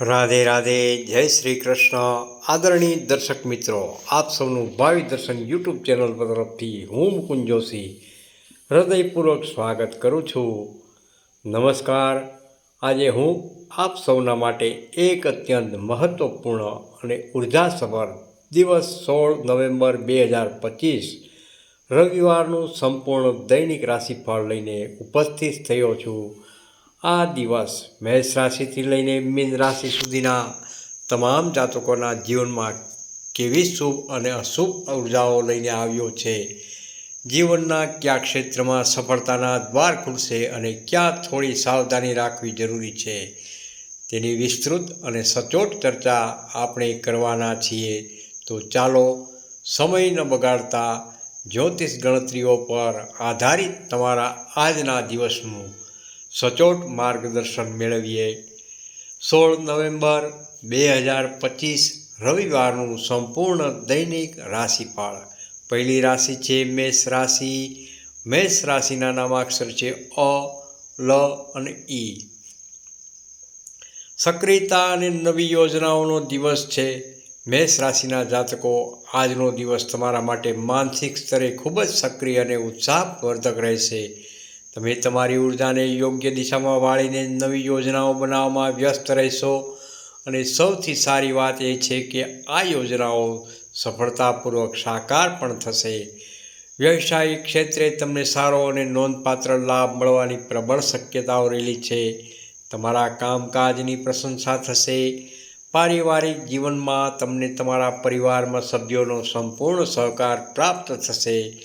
રાધે રાધે, જય શ્રી કૃષ્ણ. આદરણીય દર્શક મિત્રો, આપ સૌનું ભાવિ દર્શન યુટ્યુબ ચેનલ તરફથી હું મુકુંદ જોશી હૃદયપૂર્વક સ્વાગત કરું છું. નમસ્કાર. આજે હું આપ સૌના માટે એક અત્યંત મહત્ત્વપૂર્ણ અને ઉર્જાસભર દિવસ સોળ નવેમ્બર બે હજાર પચીસ રવિવારનું સંપૂર્ણ દૈનિક રાશિફળ લઈને ઉપસ્થિત થયો છું. આ દિવસ મેષ રાશિથી લઈને મીન રાશિ સુધીના તમામ જાતકોના જીવનમાં કેવી શુભ અને અશુભ ઉર્જાઓ લઈને આવ્યો છે? જીવનના કયા ક્ષેત્રમાં સફળતાના દ્વાર ખુલશે અને ક્યાં થોડી સાવધાની રાખવી જરૂરી છે? તેની વિસ્તૃત અને સચોટ ચર્ચા આપણે કરવાના છીએ. તો ચાલો સમય ન બગાડતા જ્યોતિષ ગણતરીઓ પર આધારિત તમારા આજના દિવસનું સચોટ માર્ગદર્શન મેળવીએ. સોળ નવેમ્બર બે હજાર પચીસ રવિવારનું સંપૂર્ણ દૈનિક રાશિફળ. પહેલી રાશિ છે મેષ રાશિ. મેષ રાશિના નામાક્ષર છે અ, લ અને ઈ સક્રિયતા અને નવી યોજનાઓનો દિવસ છે. મેષ રાશિના જાતકો, આજનો દિવસ તમારા માટે માનસિક સ્તરે ખૂબ જ સક્રિય અને ઉત્સાહવર્ધક રહેશે. તમે તમારી ઉર્જાને યોગ્ય દિશામાં વાળીને નવી યોજનાઓ બનાવવામાં વ્યસ્ત રહેશો. અને સૌથી સારી વાત એ છે કે આ યોજનાઓ સફળતાપૂર્વક સાકાર પણ થશે. વ્યવસાયિક ક્ષેત્રે તમને સારો અને નોંધપાત્ર લાભ મળવાની પ્રબળ શક્યતાઓ રહેલી છે. તમારા કામકાજની પ્રશંસા થશે. પારિવારિક જીવનમાં તમને તમારા પરિવારમાં સભ્યોનો સંપૂર્ણ સહકાર પ્રાપ્ત થશે.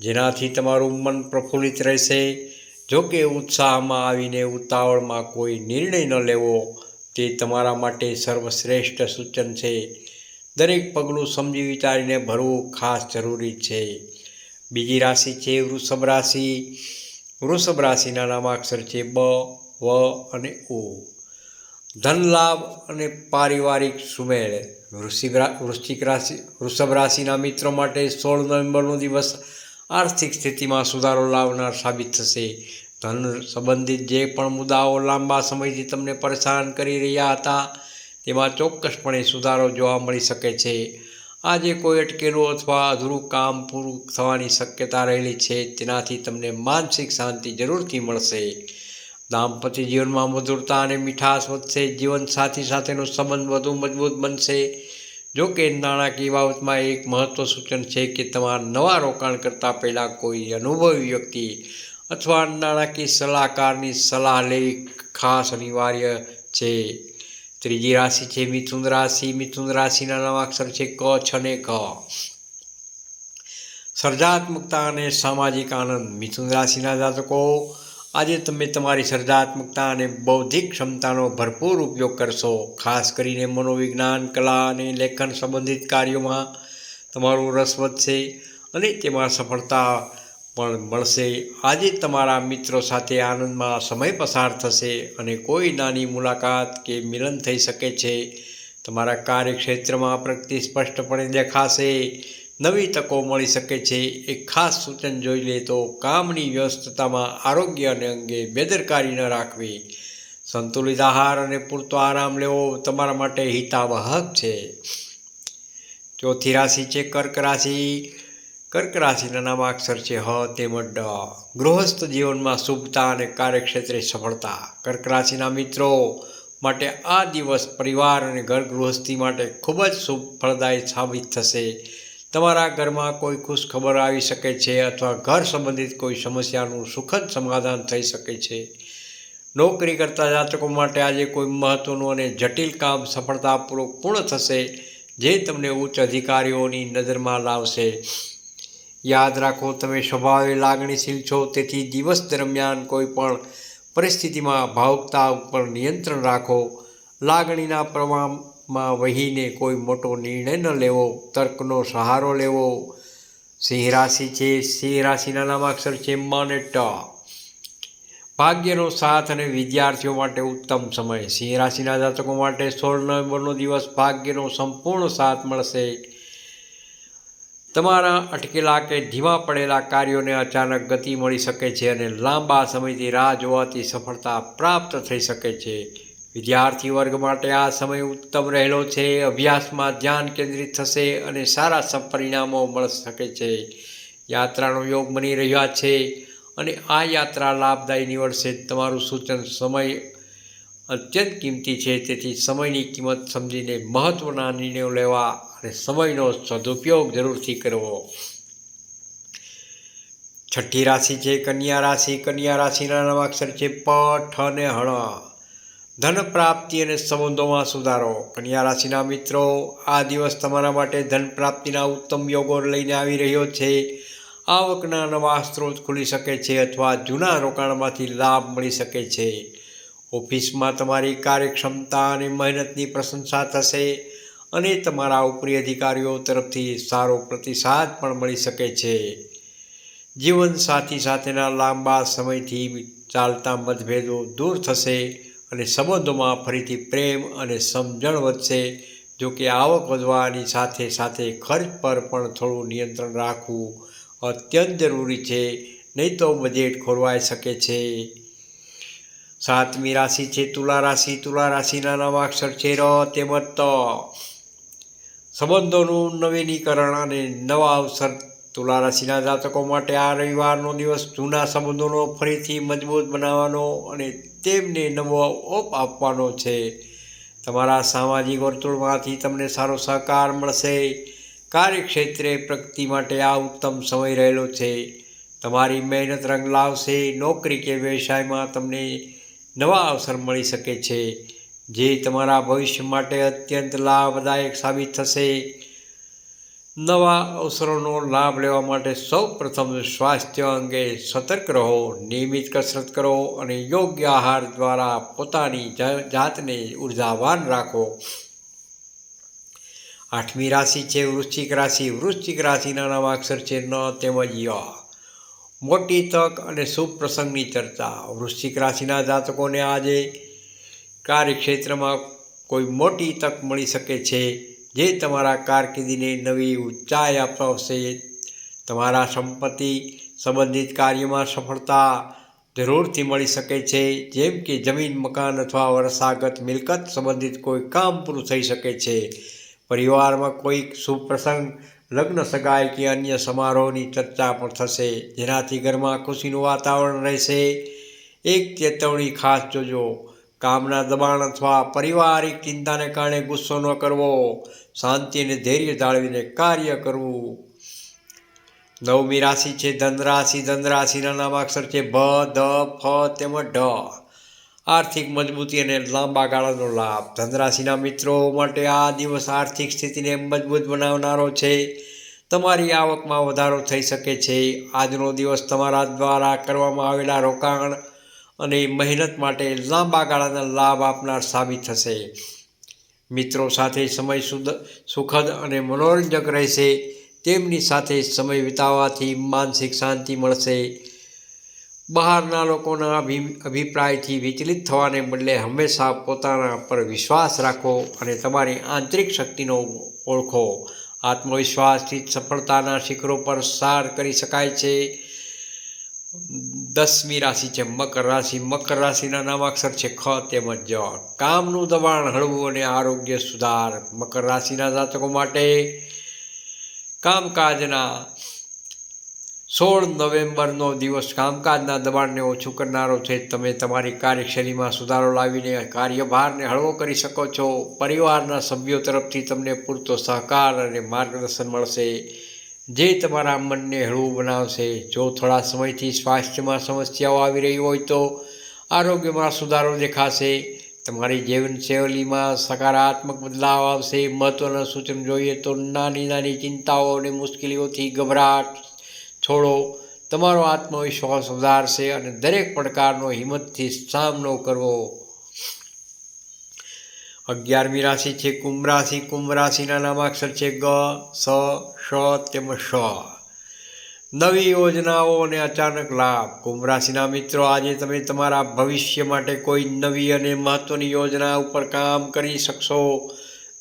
જેનાથી તમારું મન પ્રફુલ્લિત રહેશે. જો કે ઉત્સાહમાં આવીને ઉતાવળમાં કોઈ નિર્ણય ન લેવો, તે તમારા માટે સર્વશ્રેષ્ઠ સૂચન છે. દરેક પગલું સમજી વિચારીને ભરવું ખાસ જરૂરી છે. બીજી રાશિ છે વૃષભ રાશિ. વૃષભ રાશિના નામાક્ષર છે બ, વ અને ઉ. ધન લાભ અને પારિવારિક સુમેળ. વૃશ્ચિક રાશિ, વૃષભ રાશિના મિત્રો માટે સોળ નવેમ્બરનો દિવસ આર્થિક સ્થિતિમાં સુધારો લાવનાર સાબિત થશે. ધન સંબંધિત જે પણ મુદ્દાઓ લાંબા સમયથી તમને પરેશાન કરી રહ્યા હતા, તેમાં ચોક્કસપણે સુધારો જોવા મળી શકે છે. આજે કોઈ અટકેલું અથવા અધૂરું કામ પૂરું થવાની શક્યતા રહેલી છે, તેનાથી તમને માનસિક શાંતિ જરૂરથી મળશે. દાંપત્ય જીવનમાં મધુરતા અને મીઠાશ વધશે, જીવનસાથી સાથેનો સંબંધ વધુ મજબૂત બનશે. જો કે નાણાકીય બાબતમાં એક મહત્વ સૂચન છે કે તમારા નવા રોકાણ કરતાં પહેલાં કોઈ અનુભવી વ્યક્તિ અથવા નાણાકીય સલાહકારની સલાહ લેવી ખાસ અનિવાર્ય છે. ત્રીજી રાશિ છે મિથુન રાશિ. મિથુન રાશિના નવા અક્ષર છે ક, છ અને ક સર્જાત્મકતા અને સામાજિક આનંદ. મિથુન રાશિના જાતકો આજે તમે તમારી સર્જાત્મકતા અને બૌદ્ધિક ક્ષમતાનો ભરપૂર ઉપયોગ કરશો. ખાસ કરીને મનોવિજ્ઞાન, કલા અને લેખન સંબંધિત કાર્યોમાં તમારું રસ વધશે અને તેમાં સફળતા પણ મળશે. આજે તમારા મિત્રો સાથે આનંદમાં સમય પસાર થશે અને કોઈ નાની મુલાકાત કે મિલન થઈ શકે છે. તમારા કાર્યક્ષેત્રમાં પ્રગતિ સ્પષ્ટપણે દેખાશે. નવી તકો મળી શકે છે. એક ખાસ સૂચન જોઈ લે તો કામની વ્યસ્તતામાં આરોગ્ય અને અંગે બેદરકારી ન રાખવી. સંતુલિત આહાર અને પૂરતો આરામ લેવો તમારા માટે હિતાવહક છે. ચોથી રાશિ છે કર્ક રાશિ. કર્ક રાશિના નામાક્ષર છે હ તેમજ ડ. ગૃહસ્થ જીવનમાં શુભતા અને કાર્યક્ષેત્રે સફળતા. કર્ક રાશિના મિત્રો, માટે આ દિવસ પરિવાર અને ઘર ગૃહસ્થી માટે ખૂબ જ શુભ ફળદાયી સાબિત થશે. તમારા ઘરમાં કોઈ ખુશ ખબર આવી શકે છે અથવા ઘર સંબંધિત કોઈ સમસ્યાનું સુખદ સમાધાન થઈ શકે છે? નોકરી કરતા જાતકો માટે આજે કોઈ મહત્ત્વનું અને જટિલ કામ સફળતાપૂર્વક પૂર્ણ થશે જે તમને ઉચ્ચ અધિકારીઓની નજરમાં લાવશે. યાદ રાખો, તમે સ્વભાવે લાગણીશીલ છો, તેથી દિવસ દરમિયાન કોઈ પણ પરિસ્થિતિમાં ભાવુકતા ઉપર નિયંત્રણ રાખો. લાગણીના પ્રવાહમાં વહીને કોઈ મોટો નિર્ણય ન લેવો, તર્કનો સહારો લેવો. સિંહ રાશિ છે, સિંહ રાશિના નામાક્ષર છે મ અને ટ. ભાગ્યનો સાથ અને વિદ્યાર્થીઓ માટે ઉત્તમ સમય. સિંહ રાશિના જાતકો માટે સોળ નવેમ્બરનો દિવસ ભાગ્યનો સંપૂર્ણ સાથ મળશે. તમારા અટકેલા કે ધીમા પડેલા કાર્યોને અચાનક ગતિ મળી શકે છે અને લાંબા સમયથી રાહ જોવાથી સફળતા પ્રાપ્ત થઈ શકે છે. વિદ્યાર્થી વર્ગ માટે આ સમય ઉત્તમ રહેલો છે. અભ્યાસમાં ધ્યાન કેન્દ્રિત થશે અને સારા પરિણામો મળી શકે છે. યાત્રાનો યોગ બની રહ્યા છે અને આ યાત્રા લાભદાયી નીવડશે. તમારું સૂચન સમય અત્યંત કિંમતી છે. તેથી સમયની કિંમત સમજીને મહત્ત્વના નિર્ણયો લેવા અને સમયનો સદુપયોગ જરૂરથી કરવો. છઠ્ઠી રાશિ છે. કન્યા રાશિ. કન્યા રાશિના નવાક્ષર છે. પ, ઠ અને હણ ધન પ્રાપ્તિ અને સંબંધોમાં સુધારો. કન્યા રાશિના મિત્રો, આ દિવસ તમારા માટે ધન પ્રાપ્તિના ઉત્તમ યોગો લઈને આવી રહ્યો છે. આવકના નવા સ્ત્રોત ખુલી શકે છે અથવા જૂના રોકાણમાંથી લાભ મળી શકે છે. ઓફિસમાં તમારી કાર્યક્ષમતા અને મહેનતની પ્રશંસા થશે અને તમારા ઉપરી અધિકારીઓ તરફથી સારો પ્રતિસાદ પણ મળી શકે છે. જીવનસાથી સાથેના લાંબા સમયથી ચાલતા મતભેદો દૂર થશે. અને સંબંધોમાં ફરીથી પ્રેમ અને સમજણ વધશે. જો કે આવક વધવાની સાથે સાથે ખર્ચ પર પણ થોડું નિયંત્રણ રાખવું અત્યંત જરૂરી છે, નહીં તો બજેટ ખોરવાઈ શકે છે. સાતમી રાશિ છે તુલા રાશિ. તુલા રાશિના નવા અક્ષર છે ર, તેમજ ત. સંબંધોનું નવીનીકરણ અને નવા અવસર તુલા રાશિના જાતકો માટે આ રવિવારનો દિવસ જૂના સંબંધોનો ફરીથી મજબૂત બનાવવાનો અને તેમને નવો ઓપ આપવાનો છે. તમારા સામાજિક વર્તુળમાંથી તમને સારો સહકાર મળશે. કાર્યક્ષેત્રે પ્રગતિ માટે આ ઉત્તમ સમય રહેલો છે. તમારી મહેનત રંગ લાવશે. નોકરી કે વ્યવસાયમાં તમને નવા અવસર મળી શકે છે. જે તમારા ભવિષ્ય માટે અત્યંત લાભદાયક સાબિત થશે. નવા અવસરોનો લાભ લેવા માટે સૌ પ્રથમ સ્વાસ્થ્ય અંગે સતર્ક રહો, નિયમિત કસરત કરો અને યોગ્ય આહાર દ્વારા પોતાની જાતને ઉર્જાવાન રાખો. આઠમી રાશિ છે વૃશ્ચિક રાશિ. વૃશ્ચિક રાશિના નવા અક્ષર છે ન તેમજ ય. મોટી તક અને શુભ પ્રસંગની ચર્ચા. વૃશ્ચિક રાશિના જાતકોને આજે કાર્યક્ષેત્રમાં કોઈ મોટી તક મળી શકે છે. જે તમારા કારકિર્દીને નવી ઊંચાઈ અપાવશે તમારા સંપત્તિ સંબંધિત કાર્યમાં સફળતા જરૂરથી મળી શકે છે. જેમ કે જમીન, મકાન અથવા વરસાગત મિલકત સંબંધિત કોઈ કામ પૂરું થઈ શકે છે. પરિવારમાં કોઈક શુભ પ્રસંગ, લગ્ન, સગાઈ કે અન્ય સમારોહની ચર્ચા પણ થશે. જેનાથી ઘરમાં ખુશીનું વાતાવરણ રહેશે. એક ચેતવણી ખાસ જોજો. કામના દબાણ અથવા પારિવારિક ચિંતાને કારણે ગુસ્સો ન કરવો, શાંતિ અને ધૈર્ય જાળવીને કાર્ય કરવું. નવમી રાશિ છે ધનરાશિ ધનરાશિના નામાક્ષર છે ભ ધ ફ, તેમજ ઢ. આર્થિક મજબૂતી અને લાંબા ગાળાનો લાભ. ધનરાશિના મિત્રો માટે આ દિવસ આર્થિક સ્થિતિને મજબૂત બનાવનારો છે. તમારી આવકમાં વધારો થઈ શકે છે. આજનો દિવસ તમારા દ્વારા કરવામાં આવેલા રોકાણ અને મહેનત માટે લાંબા ગાળાના લાભ આપનાર સાબિત થશે. મિત્રો સાથે સમય સુદ, સુખદ અને મનોરંજક રહેશે. તેમની સાથે સમય વિતાવવાથી માનસિક શાંતિ મળશે. બહારના લોકોના અભિ, અભિપ્રાયથી વિચલિત થવાને બદલે હંમેશા પોતાના પર વિશ્વાસ રાખો અને તમારી આંતરિક શક્તિનો ઓળખો. આત્મવિશ્વાસથી સફળતાના શિખરો પર સાર કરી શકાય છે. દસમી રાશિ છે, મકર રાશિ. મકર રાશિના નામાક્ષર છે, ખ તેમજ જ. કામનું દબાણ, હળવું અને આરોગ્ય સુધાર. મકર રાશિના જાતકો માટે કામકાજના સોળ નવેમ્બરનો દિવસ. કામકાજના દબાણને ઓછું કરનારો છે. તમે તમારી કાર્યશૈલીમાં સુધારો લાવીને કાર્યભારને હળવો કરી શકો છો. પરિવારના સભ્યો તરફથી તમને પૂરતો સહકાર અને માર્ગદર્શન મળશે. જે તમારા મનને હળવું બનાવશે, જો થોડા સમયથી સ્વાસ્થ્યમાં સમસ્યાઓ આવી રહી હોય તો આરોગ્યમાં સુધારો દેખાશે, તમારી જીવનશૈલીમાં સકારાત્મક બદલાવ આવશે મહત્ત્વના સૂચન જોઈએ તો નાની નાની ચિંતાઓ અને મુશ્કેલીઓથી ગભરાટ છોડો, તમારો આત્મવિશ્વાસ વધારશે અને દરેક પડકારનો હિંમતથી સામનો કરવો. અગિયારમી રાશિ છે કુંભ રાશિ કુંભ રાશિના નામાક્ષર છે, ગ, સ, શ તેમજ શ. નવી યોજનાઓ અને અચાનક લાભ. કુંભ રાશિના મિત્રો, આજે તમે તમારા ભવિષ્ય માટે કોઈ નવી અને મહત્ત્વની યોજના ઉપર કામ કરી શકશો,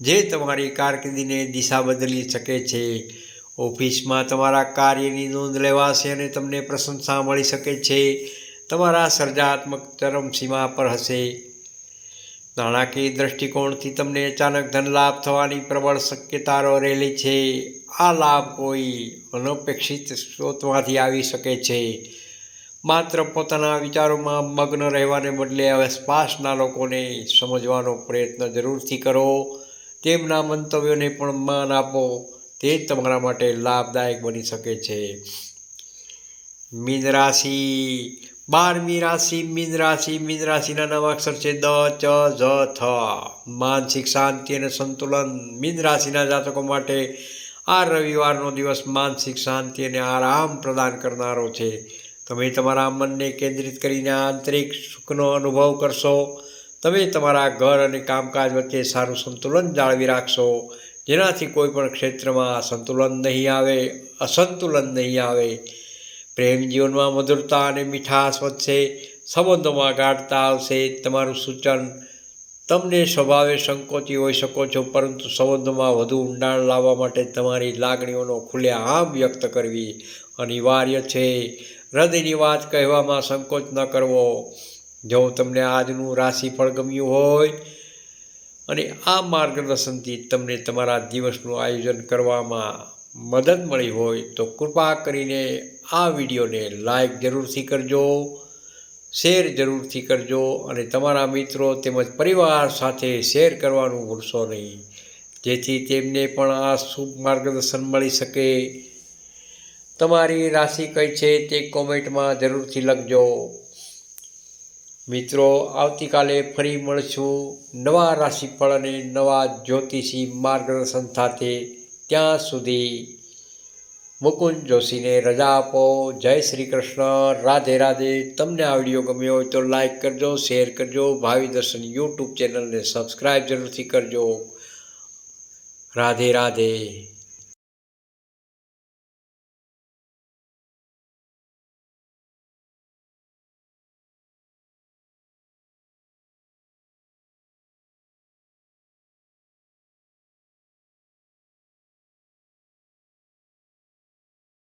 જે તમારી કારકિર્દીને દિશા બદલી શકે છે. ઓફિસમાં તમારા કાર્યની નોંધ લેવાશે અને તમને પ્રશંસા મળી શકે છે. તમારા સર્જાત્મક ચરમસીમા પર હશે. નાણાકીય દ્રષ્ટિકોણથી તમને અચાનક ધન લાભ થવાની પ્રબળ શક્યતા રહેલી છે. આ લાભ કોઈ અનપેક્ષિત સ્ત્રોતમાંથી આવી શકે છે. માત્ર પોતાના વિચારોમાં મગ્ન રહેવાને બદલે આસપાસના લોકોને સમજવાનો પ્રયત્ન જરૂરથી કરો. તેમના મંતવ્યોને પણ માન આપો. તે તમારા માટે લાભદાયક બની શકે છે. મીન રાશિ બારમી રાશિ, મીન રાશિ, મીન રાશિના નવા અક્ષર છે દ, ચ જ થ. માનસિક શાંતિ અને સંતુલન મીન રાશિના જાતકો માટે આ રવિવારનો દિવસ માનસિક શાંતિ અને આરામ પ્રદાન કરનારો છે. તમે તમારા મનને કેન્દ્રિત કરીને આંતરિક સુખનો અનુભવ કરશો. તમે તમારા ઘર અને કામકાજ વચ્ચે સારું સંતુલન જાળવી રાખશો. જેનાથી કોઈ પણ ક્ષેત્રમાં સંતુલન નહીં આવે, અસંતુલન નહીં આવે. પ્રેમ જીવનમાં મધુરતા અને મીઠાશ વધશે સંબંધોમાં ગાઢતા આવશે. તમારું સૂચન તમને સ્વભાવે સંકોચી હોઈ શકો છો, પરંતુ સંબંધોમાં વધુ ઊંડાણ લાવવા માટે તમારી લાગણીઓનો ખુલ્લેઆમ વ્યક્ત કરવી અનિવાર્ય છે. હૃદયની વાત કહેવામાં સંકોચ ન કરવો. જો તમને આજનું રાશિફળ ગમ્યું હોય અને આ માર્ગદર્શનથી તમને તમારા દિવસનું આયોજન કરવામાં મદદ મળી હોય તો કૃપા કરીને આ વિડીયોને લાઈક જરૂરથી કરજો, શેર જરૂરથી કરજો અને તમારા મિત્રો તેમજ પરિવાર સાથે શેર કરવાનું ભૂલશો નહીં. જેથી તેમને પણ આ શુભ માર્ગદર્શન મળી શકે. તમારી રાશિ કઈ છે તે કોમેન્ટમાં જરૂરથી લખજો. મિત્રો, આવતીકાલે ફરી મળશું નવા રાશિફળ અને નવા જ્યોતિષી માર્ગદર્શન સાથે. ત્યાં સુધી મુકુંદ જોશીને રજા આપો. જય શ્રી કૃષ્ણ. રાધે રાધે. તમને આ વીડિયો ગમ્યો હોય તો લાઈક કરજો, શેર કરજો, ભાવિ દર્શન યુટ્યુબ ચેનલને સબસ્ક્રાઈબ જરૂરથી કરજો. રાધે રાધે.